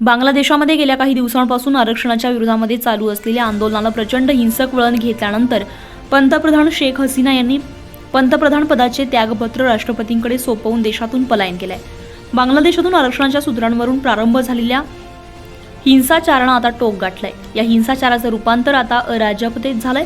बांगलादेशामध्ये गेल्या काही दिवसांपासून आरक्षणाच्या विरोधामध्ये चालू असलेल्या आंदोलनाला प्रचंड हिंसक वळण घेतल्यानंतर पंतप्रधान शेख हसीना यांनी पंतप्रधान पदाचे त्यागपत्र राष्ट्रपतींकडे सोपवून देशातून पलायन केलंय. बांगलादेशातून आरक्षणाच्या सूत्रांवरून प्रारंभ झालेल्या हिंसाचारानं आता टोक गाठलंय. या हिंसाचाराचं रूपांतर आता अराजकतेत झालंय.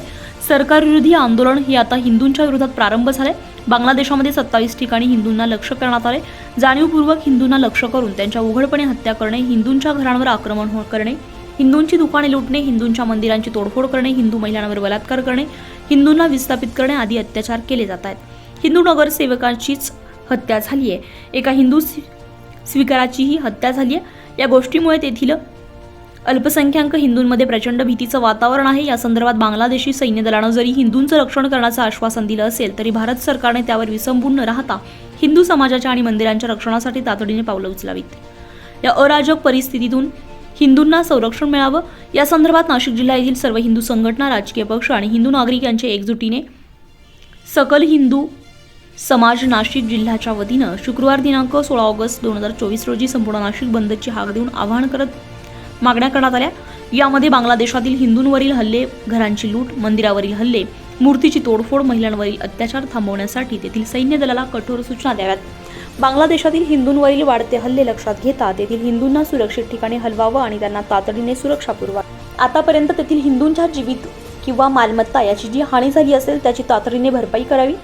सरकारविरोधी आंदोलन हे आता हिंदूंच्या विरोधात प्रारंभ झालंय. बांगलादेशामध्ये सत्तावीस ठिकाणी हिंदूंना लक्ष करण्यात आले. जाणीवपूर्वक हिंदूंना लक्ष करून त्यांच्या उघडपणे हत्या करणे हिंदूंच्या घरांवर आक्रमण हो- करणे हिंदूंची दुकाने लुटणे हिंदूंच्या मंदिरांची तोडफोड करणे हिंदू महिलांवर बलात्कार करणे हिंदूंना विस्थापित करणे आदी अत्याचार केले जात आहेत. हिंदू नगरसेवकांचीच हत्या झाली आहे एका हिंदू स्वीकाराचीही हत्या झाली आहे या गोष्टीमुळे तेथील अल्पसंख्याक हिंदूंमध्ये प्रचंड भीतीचं वातावरण आहे. या संदर्भात बांगलादेशी सैन्य दलानं जरी हिंदूंचं रक्षण करण्याचं आश्वासन दिलं असेल तरी भारत सरकारने त्यावर विसंबून न राहता हिंदू समाजाच्या आणि मंदिरांच्या रक्षणासाठी तातडीने पावलं उचलावीत. या अराजक परिस्थितीतून हिंदूंना संरक्षण मिळावं या संदर्भात नाशिक जिल्हा येथील सर्व हिंदू संघटना राजकीय पक्ष आणि हिंदू नागरिक यांच्या एकजुटीने सकल हिंदू समाज नाशिक जिल्ह्याच्या वतीनं शुक्रवार दिनांक सोळा ऑगस्ट दोन हजार चोवीस रोजी संपूर्ण नाशिक बंदची हाक देऊन आवाहन करत मागण्या करण्यात आल्या. यामध्ये बांगलादेशातील हिंदूंवरील हल्ले घरांची लूट मंदिरावरील हल्ले मूर्तीची तोडफोड महिलांवरील अत्याचार थांबवण्यासाठी तेथील सैन्य दलाला कठोर सूचना द्याव्यात बांगलादेशातील हिंदूंवरील वाढते हल्ले लक्षात घेता तेथील हिंदूंना सुरक्षित ठिकाणी हलवावं आणि त्यांना तातडीने सुरक्षा पुरवा. आतापर्यंत तेथील हिंदूंच्या जीवित किंवा मालमत्ता याची जी हानी झाली असेल त्याची तातडीने भरपाई करावी.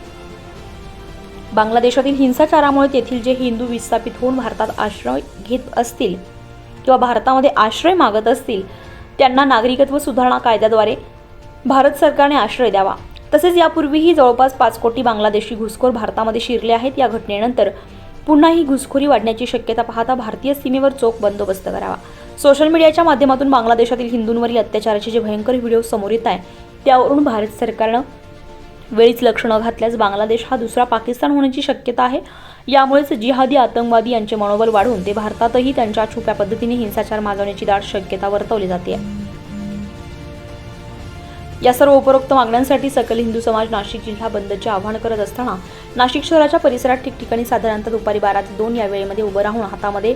बांगलादेशातील हिंसाचारामुळे तेथील जे हिंदू विस्थापित होऊन भारतात आश्रय घेत असतील किंवा भारतामध्ये आश्रय मागत असतील त्यांना नागरिकत्व सुधारणा कायद्याद्वारे भारत सरकारने आश्रय द्यावा. तसेच यापूर्वीही जवळपास पाच कोटी बांगलादेशी घुसखोर भारतामध्ये शिरले आहेत. या घटनेनंतर पुन्हा ही घुसखोरी वाढण्याची शक्यता पाहता भारतीय सीमेवर चोख बंदोबस्त करावा. सोशल मीडियाच्या माध्यमातून बांगलादेशातील हिंदूंवरील अत्याचाराचे जे भयंकर व्हिडिओ समोर येत आहे त्यावरून भारत सरकारनं वेळीच लक्ष न घातल्यास बांगलादेश हा दुसरा पाकिस्तान होण्याची शक्यता आहे. यामुळेच जिहादी आतंकवादी यांचे मनोबल वाढून ते भारतातही त्यांच्या छुप्या पद्धतीने हिंसाचार माजवण्याची दाट शक्यता वर्तवली जाते. या सर्व उपरोक्त मागण्यांसाठी सकल हिंदू समाज नाशिक जिल्हा बंदचे आवाहन करत असताना नाशिक शहराच्या परिसरात ठिकठिकाणी साधारणतः दुपारी बारा ते दोन या वेळेमध्ये उभं राहून हातामध्ये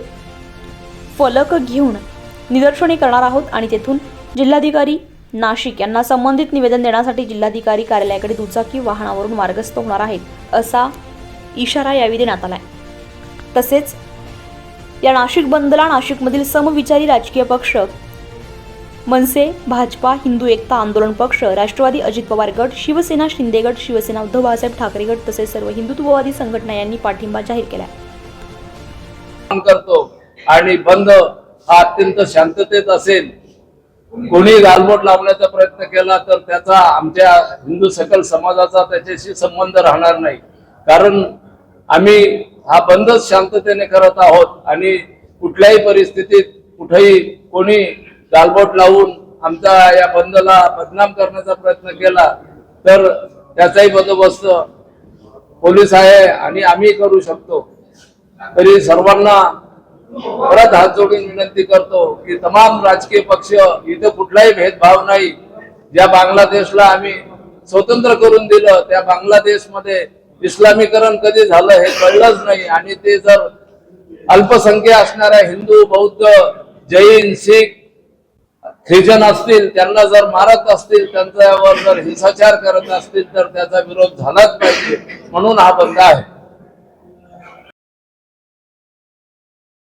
फलक घेऊन निदर्शने करणार आहोत आणि तेथून जिल्हाधिकारी नाशिक यांना संबंधित निवेदन देण्यासाठी जिल्हाधिकारी कार्यालयाकडे दुचाकी वाहनावरून मार्गस्थ होणार आहेत असा इशारा यावेळी देण्यात आलाय. तसेच या नाशिक बंदला नाशिकमधील समविचारी राजकीय पक्ष मनसे भाजपा हिंदू एकता आंदोलन पक्ष राष्ट्रवादी अजित पवार गट शिवसेना शिंदे गट शिवसेना उद्धव बाळासाहेब ठाकरे गट तसेच सर्व हिंदुत्ववादी संघटना यांनी पाठिंबा जाहीर केला करतो आणि बंद हा अत्यंत शांततेत असेल कोणी गालबोट लावण्याचा प्रयत्न केला तर त्याचा आमच्या हिंदू सकल समाजाचा त्याच्याशी संबंध राहणार नाही. कारण आम्ही हा बंदच शांततेने करत आहोत आणि कुठल्याही परिस्थितीत कुठेही कोणी गालबोट लावून आमचा या बंदला बदनाम करण्याचा प्रयत्न केला तर त्याचाही बंदोबस्त पोलीस आहे आणि आम्ही करू शकतो. तरी सर्वांना परत हात जोडून विनंती करतो की तमाम राजकीय पक्ष इथं कुठलाही भेदभाव नाही. ज्या बांगलादेशला आम्ही स्वतंत्र करून दिलं त्या बांगलादेशमध्ये इस्लामीकरण कधी झालं हे कळलंच नाही. आणि ते जर अल्पसंख्या असणाऱ्या हिंदू बौद्ध जैन शीख ख्रिजन असतील त्यांना जर मारत असतील त्यांच्यावर जर हिंसाचार करत असतील तर त्याचा विरोध झालाच पाहिजे. म्हणून हा बंद आहे.